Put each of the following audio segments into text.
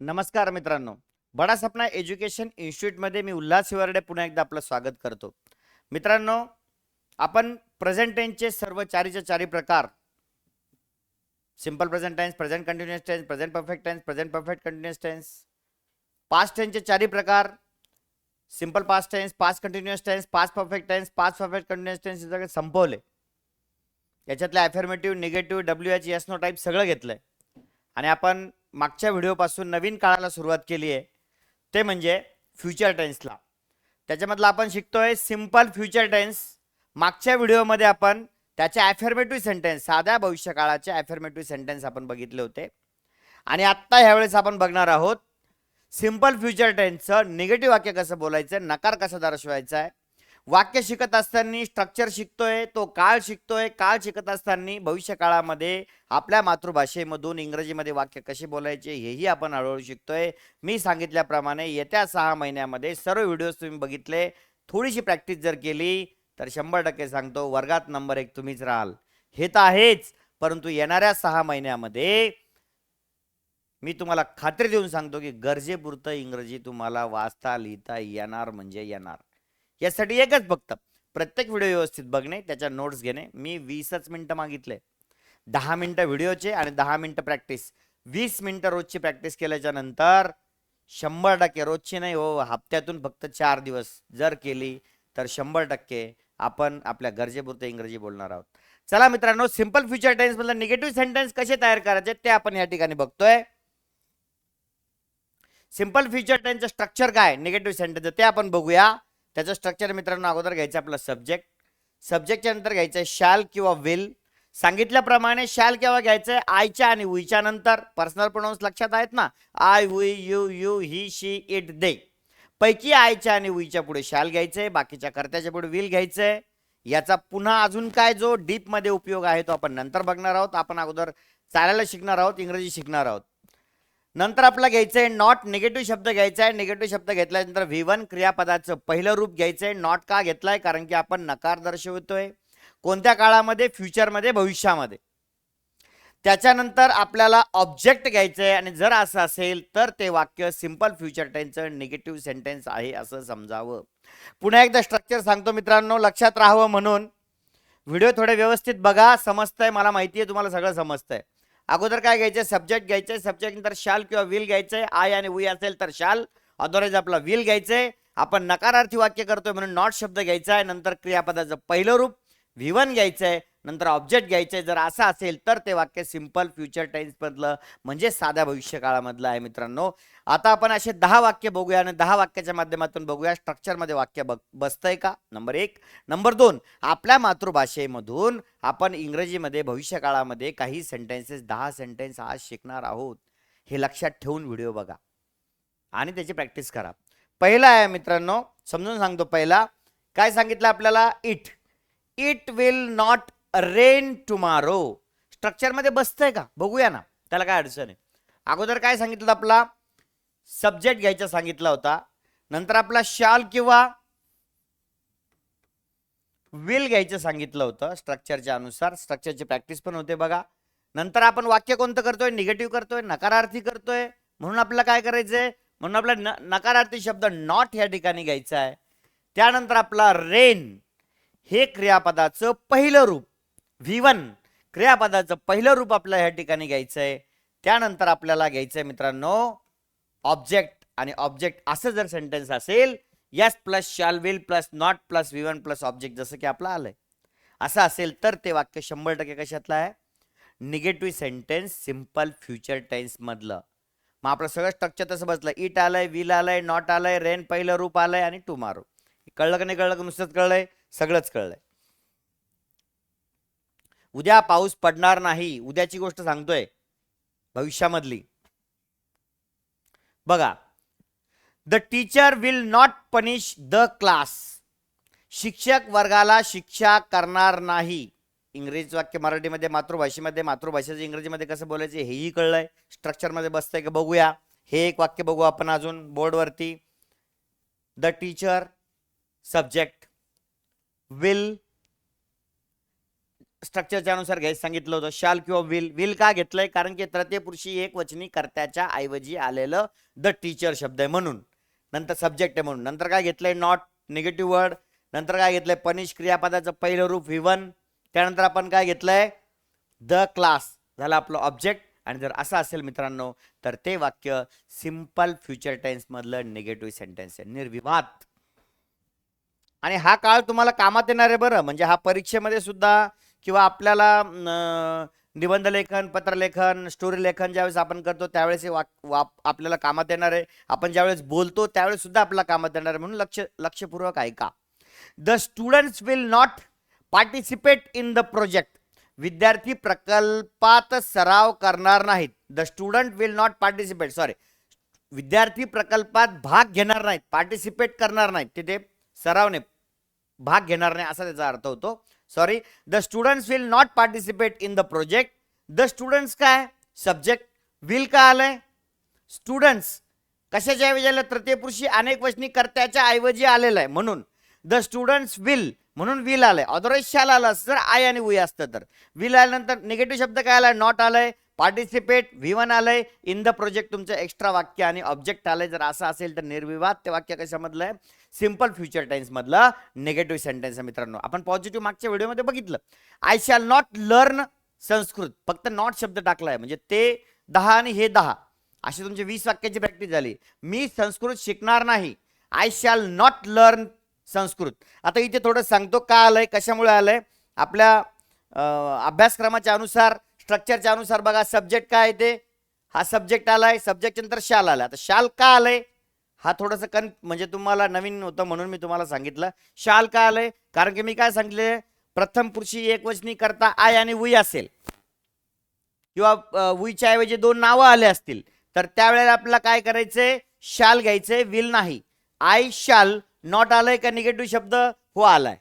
नमस्कार मित्रांनो. बडा सपना एज्युकेशन इन्स्टिट्यूटमध्ये मी उल्हास शिवर्डे पुन्हा एकदा आपलं स्वागत करतो. मित्रांनो आपण प्रेझेंट टेन्सचे सर्व चारीचे चारी प्रकार simple present tense present continuous tense present perfect tense present perfect continuous tense past टेन्सचे चारी प्रकार simple past tense past continuous tense past perfect tense past perfect continuous tense सगळे संपवले. याच्यातले affirmative negative W H yes no type सगळं घेतलं आहे आणि आपण मागच्या व्हिडिओपासून नवीन काळाला सुरुवात केली आहे. ते म्हणजे फ्युचर टेन्सला. त्याच्यामधलं आपण शिकतोय सिंपल फ्युचर टेन्स. मागच्या व्हिडिओमध्ये आपण त्याचे ॲफर्मेटिव्ह सेंटेन्स साध्या भविष्यकाळाचे ॲफर्मेटिव्ह सेंटेन्स आपण बघितले होते. आणि आत्ता ह्यावेळेस आपण बघणार आहोत सिंपल फ्युचर टेन्सचं निगेटिव्ह वाक्य कसं बोलायचं नकार कसा दर्शवायचा आहे वाक्य शिकत असताना स्ट्रक्चर शिकतोय तो काळ शिकतोय. काळ शिकत असताना भविष्य काळामध्ये आपल्या मातृभाषेमधून इंग्रजीमध्ये वाक्य कसे बोलायचे हेही आपण हळूहळू शिकतोय. मी सांगितल्याप्रमाणे येत्या सहा महिन्यामध्ये सर्व व्हिडिओज तुम्ही बघितले. थोडीशी प्रॅक्टिस जर केली तर शंभर टक्के सांगतो वर्गात नंबर एक तुम्हीच राहाल. हे तर आहेच परंतु येणाऱ्या सहा महिन्यामध्ये मी तुम्हाला खात्री देऊन सांगतो की गरजेपुरतं इंग्रजी तुम्हाला वाचता लिहिता येणार म्हणजे येणार. यासाठी एकच फक्त प्रत्येक व्हिडिओ व्यवस्थित बघणे त्याच्या नोट्स घेणे. मी वीसच मिनटं मागितले. दहा मिनटं व्हिडिओचे आणि दहा मिनटं प्रॅक्टिस वीस मिनटं रोजची प्रॅक्टिस केल्याच्यानंतर शंभर टक्के रोजची नाही हो हप्त्यातून फक्त चार दिवस जर केली तर शंभर टक्के आपण आपल्या गरजेपुरते इंग्रजी बोलणार आहोत. चला मित्रांनो सिंपल फ्युचर टेन्स मधलं निगेटिव्ह सेंटेन्स कसे तयार करायचे ते आपण या ठिकाणी बघतोय. सिंपल फ्युचर टेन्सचं स्ट्रक्चर काय? निगेटिव्ह सेंटेन्स ते आपण बघूया. त्याचं स्ट्रक्चर मित्रांनो अगोदर घ्यायचं आपलं सब्जेक्ट सब्जेक्टच्या नंतर घ्यायचं शाल किंवा विल सांगितल्याप्रमाणे शाल केव्हा घ्यायचंय? आयच्या आणि हुईच्या नंतर. पर्सनल प्रोनाऊन्स लक्षात आहेत ना? I we you you he she it they पैकी आयच्या आणि हुईच्या पुढे शॅल घ्यायचंय बाकीच्या कर्त्याच्या पुढे विल घ्यायचंय. याचा पुन्हा अजून काय जो डीपमध्ये उपयोग आहे तो आपण नंतर बघणार आहोत. आपण अगोदर चालायला शिकणार आहोत इंग्रजी शिकणार आहोत. नंतर आपला घ्यायचंय नॉट निगेटिव्ह शब्द घ्यायचा आहे. निगेटिव्ह शब्द घेतल्यानंतर व्हिवन क्रियापदाचं पहिलं रूप घ्यायचंय. नॉट का घेतलाय? कारण की आपण नकार दर्शवतोय. कोणत्या काळामध्ये? फ्युचरमध्ये भविष्यामध्ये. त्याच्यानंतर आपल्याला ऑब्जेक्ट घ्यायचं आहे आणि जर असं असेल तर ते वाक्य सिंपल फ्युचर टेन्सचं निगेटिव्ह सेंटेन्स आहे असं समजावं. पुन्हा एकदा स्ट्रक्चर सांगतो मित्रांनो. लक्षात राहावं म्हणून. व्हिडिओ थोडे व्यवस्थित बघा. समजतंय मला माहिती आहे तुम्हाला सगळं समजतंय. अगोदर काय घ्यायचं सब्जेक्ट घ्यायचे सब्जेक्ट नंतर शाल किंवा विल घ्यायचंय. आय आणि वी असेल तर शाल अदरवाईज आपला विल घ्यायचंय. आपण नकारार्थी वाक्य करतोय म्हणून नॉट शब्द घ्यायचा आहे. नंतर क्रियापदाचं पहिलं रूप व्हिवन घ्यायचं आहे नंतर ऑब्जेक्ट घ्यायचे जर असं असेल तर ते वाक्य सिंपल फ्युचर टेन्स म्हणजे साध्या भविष्य काळामधलं आहे मित्रांनो. आता आपण असे दहा वाक्य बघूया आणि दहा वाक्याच्या माध्यमातून बघूया स्ट्रक्चरमध्ये वाक्य बघ बसतंय का? नंबर एक. नंबर दोन. आपल्या मातृभाषेमधून आपण इंग्रजीमध्ये भविष्य काळामध्ये काही सेंटेन्सेस दहा सेंटेन्स आज शिकणार आहोत हे लक्षात ठेवून व्हिडिओ बघा. आणि त्याची प्रॅक्टिस करा. पहिला आहे मित्रांनो समजून सांगतो पहिला. काय सांगितलं आपल्याला? It it will not rain tomorrow स्ट्रक्चरमध्ये बसतंय का? बघूया ना. त्याला काय अडचण आहे. अगोदर काय सांगितलं आपला? सब्जेक्ट घ्यायचा सांगितला होता. नंतर आपला शाल किंवा विल घ्यायचं सांगितलं होतं. स्ट्रक्चरच्या अनुसार. स्ट्रक्चरची प्रॅक्टिस पण होते बघा. नंतर आपण वाक्य कोणतं करतोय? निगेटिव्ह करतोय नकारार्थी करतोय. म्हणून आपल्याला काय करायचंय? म्हणून आपला न नकारार्थी शब्द नॉट या ठिकाणी घ्यायचा आहे. त्यानंतर आपला रेन हे क्रियापदाचं पहिलं रूप. व्ही वन क्रियापदाचं पहिलं रूप आपल्याला ह्या ठिकाणी घ्यायचं आहे त्यानंतर आपल्याला घ्यायचं आहे मित्रांनो ऑब्जेक्ट आणि ऑब्जेक्ट असं जर सेंटेन्स असेल S plus shall will plus not plus V one plus object जसं की आपलं आलंय. असं असेल तर ते वाक्य शंभर टक्के कशातलं आहे? निगेटिव्ह सेंटेन्स सिंपल फ्युचर टेन्समधलं मग आपलं सगळं स्ट्रक्चर तसं बसलं. इट आलंय विल आलंय नॉट आलंय रेन पहिलं रूप आलंय आणि टुमारो कळलं का नाही कळलं का? नुसतंच कळलंय? सगळंच कळलंय. उद्या पाऊस पडणार नाही उद्याची गोष्ट सांगतोय भविष्यामधली. बघा the teacher will not punish the class शिक्षक वर्गाला शिक्षा करणार नाही. इंग्रजी वाक्य मराठीमध्ये मातृभाषेमध्ये मातृभाषेचं इंग्रजीमध्ये कसं बोलायचं हेही कळलंय. स्ट्रक्चरमध्ये बसतंय का बघूया. हे एक वाक्य बघू आपण अजून बोर्डवरती. द टीचर सब्जेक्ट विल स्ट्रक्चरच्या अनुसार घ्यायचं सांगितलं होतं. शाल किंवा विल विल का घेतलंय? कारण की तृतीयपुरुषी एक वचनी कर्त्याच्या ऐवजी आलेलं द टीचर शब्द आहे म्हणून. नंतर सब्जेक्ट आहे म्हणून. नंतर काय घेतलंय? नॉट निगेटिव्ह वर्ड नंतर काय घेतलंय? पनिश क्रियापदाचं पहिलं रूप विवन त्यानंतर आपण काय घेतलंय? द क्लास झालं आपलं ऑब्जेक्ट आणि जर असं असेल मित्रांनो तर ते वाक्य सिंपल फ्युचर टेन्समधलं निगेटिव्ह सेंटेन्स आहे. निर्विवाद. आणि हा काळ तुम्हाला कामात येणार आहे बरं. म्हणजे हा परीक्षेमध्ये सुद्धा किंवा आपल्याला निबंध लेखन पत्रलेखन स्टोरी लेखन ज्यावेळेस आपण करतो त्यावेळेस हे वाक वाप आपल्याला कामात येणार आहे. आपण ज्यावेळेस बोलतो त्यावेळेस सुद्धा आपल्याला कामात येणार आहे. म्हणून लक्ष लक्षपूर्वक ऐका. The students will not participate in the project विद्यार्थी प्रकल्पात सराव करणार नाहीत. The student will not participate sorry विद्यार्थी प्रकल्पात भाग घेणार नाहीत. पार्टिसिपेट करणार नाहीत. तिथे सरावने भाग घेणार नाही असा त्याचा अर्थ होतो. Sorry the students will not participate in the project the students काय सब्जेक्ट विल का आलंय स्टुडंट्स कशाच्या ऐवजी आलं तृतीय पुरुषी अनेक वचनी कर्त्याच्या ऐवजी आलेलं आहे म्हणून द स्टुडंट्स विल म्हणून विल आलंय अदरवाईज शाल आलं असतं जर आय आणि वी असतं तर विल आल्यानंतर निगेटिव्ह शब्द काय आलाय नॉट आलंय पार्टिसिपेट विवन आलंय इन द प्रोजेक्ट तुमचं एक्स्ट्रा वाक्य आणि ऑब्जेक्ट आलंय जर असं असेल तर निर्विवाद ते वाक्य कशामधलं आहे सिंपल फ्युचर टेन्समधलं निगेटिव्ह सेंटेन्स आहे मित्रांनो. आपण पॉझिटिव्ह मागच्या व्हिडिओमध्ये बघितलं. I shall not learn Sanskrit. फक्त नॉट शब्द टाकला आहे म्हणजे ते दहा आणि हे दहा. अशी तुमची वीस वाक्याची प्रॅक्टिस झाली. मी संस्कृत शिकणार नाही. I shall not learn Sanskrit. आता इथे थोडं सांगतो का आलंय कशामुळे आलंय? आपल्या अभ्यासक्रमाच्या अनुसार स्ट्रक्चरच्या अनुसार बघा सब्जेक्ट काय येते ते? हा सब्जेक्ट आलाय. सब्जेक्ट नंतर शाल आला आता शाल का आलंय? हा थोडंसं कन म्हणजे तुम्हाला नवीन होतं म्हणून मी तुम्हाला सांगितलं. शाल का आलंय? कारण की मी काय सांगितले? प्रथम पुरुषी एक वचनी करता आय आणि वी असेल. किंवा अ, उईच्या ऐवजी दोन नावं आले असतील. तर त्यावेळेला आपल्याला काय करायचंय? शाल घ्यायचंय विल नाही. आय शाल नॉट आलंय का निगेटिव्ह शब्द? हो आलाय.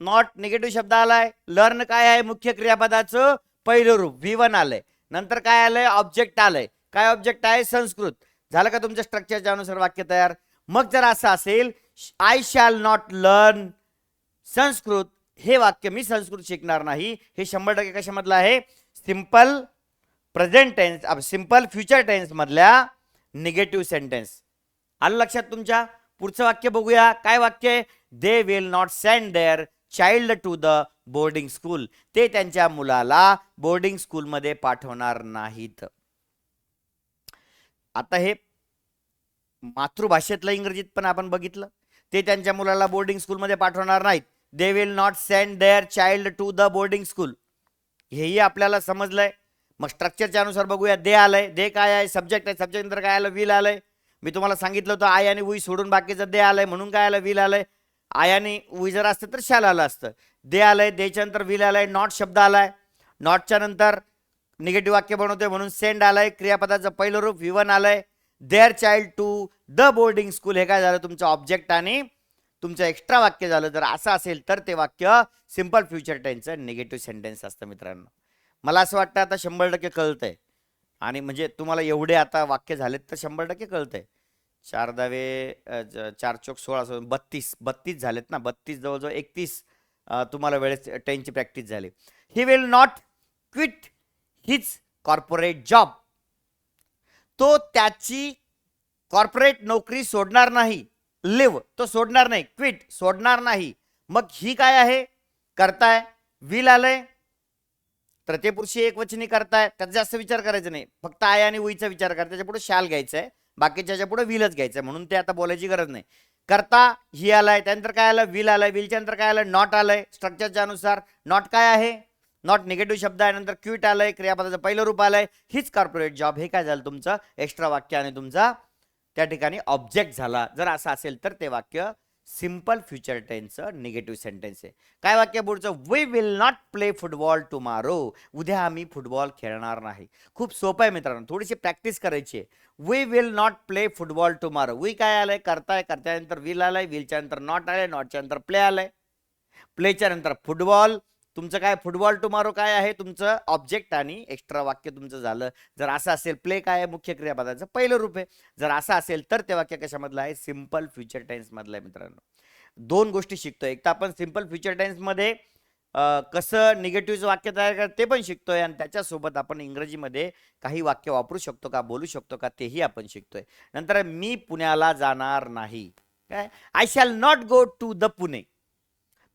नॉट निगेटिव्ह शब्द आलाय. लर्न काय आहे? मुख्य क्रियापदाचं पहिलं रूप. व्ही वन आलंय. नंतर काय आलंय? ऑब्जेक्ट आलंय. काय ऑब्जेक्ट आहे? संस्कृत. झालं का तुमच्या स्ट्रक्चरच्या अनुसार वाक्य तयार? मग जर असं असेल I shall not learn Sanskrit हे वाक्य मी संस्कृत शिकणार नाही. हे शंभर टक्के कशामधलं आहे? Simple present tense simple future tense मधल्या निगेटिव्ह सेंटेन्स आलं लक्षात तुमच्या? पुढचं वाक्य बघूया. काय वाक्य आहे? They will not send their child to the boarding school ते त्यांच्या मुलाला बोर्डिंग स्कूलमध्ये पाठवणार नाहीत. आता हे मातृभाषेतलं इंग्रजीत पण आपण बघितलं. ते त्यांच्या मुलाला बोर्डिंग स्कूलमध्ये पाठवणार नाहीत. They will not send their child to the boarding school हेही आपल्याला समजलंय. मग स्ट्रक्चरच्या अनुसार बघूया. दे आलंय. दे काय आहे? सब्जेक्ट आहे. सब्जेक्ट नंतर काय आलं? विल आलंय. मी तुम्हाला सांगितलं होतं आय आणि उई सोडून बाकीचं दे आलंय. म्हणून काय आलं? विल आलंय. आय आणि उई जर असतं तर शाल आलं असतं. दे आलंय. देच्या नंतर विल आलंय. नॉट शब्द आलाय. नॉटच्या नंतर निगेटिव्ह वाक्य बनवतोय म्हणून सेंड आलंय. क्रियापदाचं पहिलं रूप विवन आलंय. Their child to the boarding school हे काय झालं? तुमचं ऑब्जेक्ट आणि तुमचं एक्स्ट्रा वाक्य झालं. जर असं असेल तर ते वाक्य सिंपल फ्युचर टेन्सचं निगेटिव्ह सेंटेन्स असतं मित्रांनो. मला असं वाटतं आता शंभर टक्के कळतंय. आणि म्हणजे तुम्हाला एवढे आता वाक्य झालेत तर शंभर टक्के कळतंय. चार दावे चार चौक सोळा सो बत्तीस बत्तीस झालेत ना? बत्तीस जवळजवळ एकतीस तुम्हाला वेळेस टेनची प्रॅक्टिस झाली. He will not quit his corporate job तो त्याची कॉर्पोरेट नोकरी सोडणार नाही. लिव्ह तो सोडणार नाही. क्विट सोडणार नाही. मग ही काय आहे? करताय विल आलंय. तृतीय पुरुषी एक वचनी करताय. त्याचा जास्त विचार करायचा नाही. फक्त आय आणि उईचा विचार करा. त्याच्या पुढे शाल घ्यायचा आहे बाकीच्या पुढे विलच घ्यायचं आहे म्हणून ते आता बोलायची गरज नाही. करता ही आलाय. त्यानंतर काय आलं? विल आलाय. विलच्या नंतर काय आलं? नॉट आलंय. स्ट्रक्चरच्या अनुसार. नॉट काय आहे? नॉट निगेटिव्ह शब्द आहे नंतर क्यूट आलंय क्रियापदाचं पहिलं रूप आलंय. हीच कॉर्पोरेट जॉब हे काय झालं तुमचं? एक्स्ट्रा वाक्य आणि तुमचा त्या ठिकाणी ऑब्जेक्ट झाला. जर असं असेल तर ते वाक्य सिंपल फ्युचर टेन्सचं निगेटिव्ह सेंटेन्स आहे. काय वाक्य पुढचं? We will not play football tomorrow उद्या आम्ही फुटबॉल खेळणार नाही. खूप सोपं आहे मित्रांनो. थोडीशी प्रॅक्टिस करायची आहे. We will not play football tomorrow we काय आलंय? करताय करतायनंतर विल आलंय. विलच्या नंतर नॉट आलंय नॉटच्या नंतर प्ले आलंय. प्लेच्या नंतर फुटबॉल तुमचं काय फुटबॉल टुमारो काय आहे? तुमचं ऑब्जेक्ट आणि एक्स्ट्रा वाक्य तुमचं झालं. जर असं असेल प्ले काय आहे? मुख्य क्रियापदाचं पहिलं रूप आहे. जर असं असेल तर ते वाक्य कशामधलं आहे? सिंपल फ्युचर टेन्स मधलं आहे मित्रांनो. दोन गोष्टी शिकतोय. एक तर आपण सिंपल फ्युचर टेन्समध्ये कसं निगेटिव्ह वाक्य तयार कर ते पण शिकतोय आणि त्याच्यासोबत आपण इंग्रजीमध्ये काही वाक्य वापरू शकतो का बोलू शकतो का तेही आपण शिकतोय. नंतर मी पुण्याला जाणार नाही. काय? I shall not go to the Pune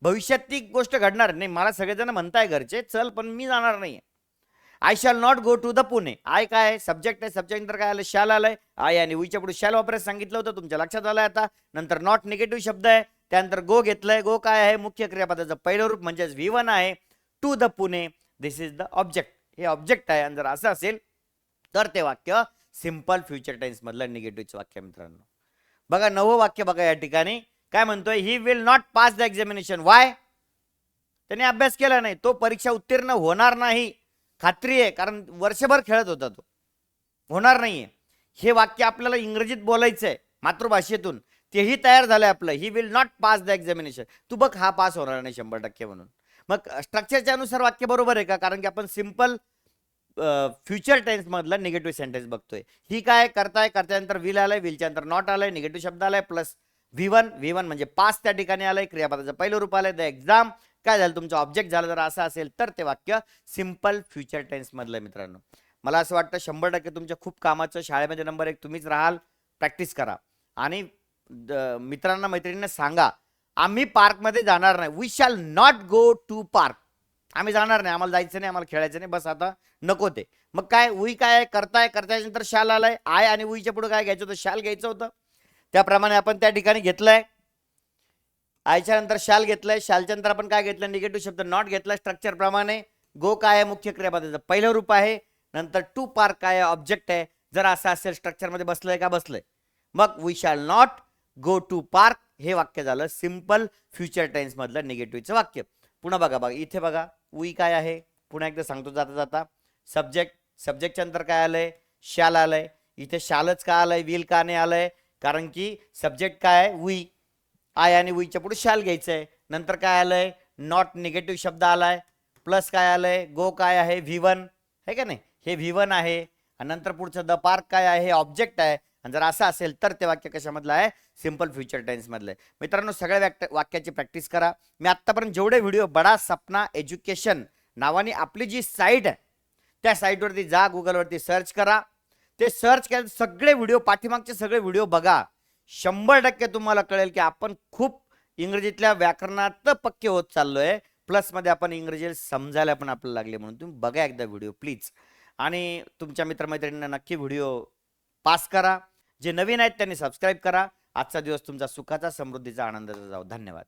भविष्यात ती गोष्ट घडणार नाही. मला सगळेजण म्हणताय घरचे चल पण मी जाणार नाही I shall not go to the Pune I काय? सब्जेक्ट आहे सब्जेक्ट नंतर काय आलं? शॅल आलंय. आय आणि उईच्या पुढे शॅल वापरायला सांगितलं होतं तुमच्या लक्षात आलंय आता. नंतर नॉट निगेटिव्ह शब्द आहे. त्यानंतर गो घेतलंय. गो काय आहे? मुख्य क्रियापदाचं पहिलं रूप म्हणजेच व्ही वन आहे. To the Pune this is the object हे ऑब्जेक्ट आहे. आणि जर असं असेल तर ते वाक्य सिंपल फ्युचर टाइम्स मधलं निगेटिव्हचं वाक्य मित्रांनो. बघा नवं वाक्य बघा या ठिकाणी. काय म्हणतोय? He will not pass the examination why त्याने अभ्यास केला नाही. तो परीक्षा उत्तीर्ण होणार नाही. खात्री आहे कारण वर्षभर खेळत होता तो. होणार नाहीये. हे वाक्य आपल्याला इंग्रजीत बोलायचं आहे मातृभाषेतून. तेही तयार झालंय आपलं. He will not pass the examination तू बघ हा पास होणार नाही शंभर टक्के म्हणून. मग स्ट्रक्चरच्या अनुसार वाक्य बरोबर आहे का? कारण की आपण सिंपल फ्युचर टेन्स मधला निगेटिव्ह सेंटेन्स बघतोय. ही काय? करताय करतायनंतर विल आलाय विलच्या नंतर नॉट आलाय निगेटिव्ह शब्द आलाय plus V one V one म्हणजे पास त्या ठिकाणी आलंय. क्रियापदाचं पहिलं रूप आलंय. द एक्झाम काय झालं? तुमचं ऑब्जेक्ट झालं जर असं असेल तर ते वाक्य सिंपल फ्युचर टेन्स मधलं मित्रांनो. मला असं वाटतं शंभर टक्के तुमच्या खूप कामाचं शाळेमध्ये नंबर एक तुम्हीच राहाल. प्रॅक्टिस करा. आणि मित्रांना मैत्रिणींना सांगा आम्ही पार्कमध्ये जाणार नाही. We shall not go to park आम्ही जाणार नाही. आम्हाला जायचं नाही. आम्हाला खेळायचं नाही. बस आता नको ते. मग काय? उई काय? करताय? करताय नंतर शाल आलाय. आय आणि उईच्या पुढे काय घ्यायचं होतं? शाल घ्यायचं होतं. त्याप्रमाणे आपण त्या ठिकाणी घेतलंय. आयच्या नंतर शाल घेतलंय. शालच्या नंतर आपण काय घेतलं? निगेटिव्ह शब्द नॉट घेतला स्ट्रक्चर प्रमाणे. गो काय आहे? मुख्य क्रियापदाचं. पहिलं रूप आहे. नंतर टू पार्क काय आहे? ऑब्जेक्ट आहे. जर असं असेल स्ट्रक्चरमध्ये बसलं बसलंय का? बसलंय. मग we shall not go to park हे वाक्य झालं सिंपल फ्युचर टेन्स मधलं निगेटिव्हचं वाक्य. पुन्हा बघा बघा. इथे बघा. वी काय आहे? पुन्हा एकदा सांगतो जाता जाता. सब्जेक्ट सब्जेक्टच्या नंतर काय आलंय? शाल आलंय. इथे शालच का आलंय? विल का नाही आलंय? कारण की सब्जेक्ट काय आहे? वी आय आणि वीच्या पुढे शाल घ्यायचं आहे नंतर काय आलंय? नॉट निगेटिव्ह शब्द आलाय. प्लस काय आलंय? गो काय आहे? व्ही वन आहे का नाही? हे व्ही वन आहे. आणि नंतर पुढचं द पार्क काय आहे? हे ऑब्जेक्ट आहे. आणि जर असं असेल तर ते वाक्य कशामधलं आहे? सिंपल फ्युचर टेन्समधलं आहे. मित्रांनो सगळ्या वाक्य वाक्याची प्रॅक्टिस करा. मी आत्तापर्यंत जेवढे व्हिडिओ बडा सपना एज्युकेशन नावाने आपली जी साईट आहे त्या साईटवरती जा गुगलवरती सर्च करा. ते सर्च केलं सगळे व्हिडिओ पाठीमागचे सगळे व्हिडिओ बघा. शंभर टक्के तुम्हाला कळेल की आपण खूप इंग्रजीतल्या व्याकरणात पक्के होत चाललोय. आहे प्लसमध्ये आपण इंग्रजी समजायला पण आपल्याला लागले म्हणून तुम्ही बघा एकदा व्हिडिओ प्लीज आणि तुमच्या मित्रमैत्रिणींना नक्की व्हिडिओ पास करा. जे नवीन आहेत त्यांनी सबस्क्राईब करा. आजचा दिवस तुमचा सुखाचा समृद्धीचा आनंदाचा जाऊ धन्यवाद.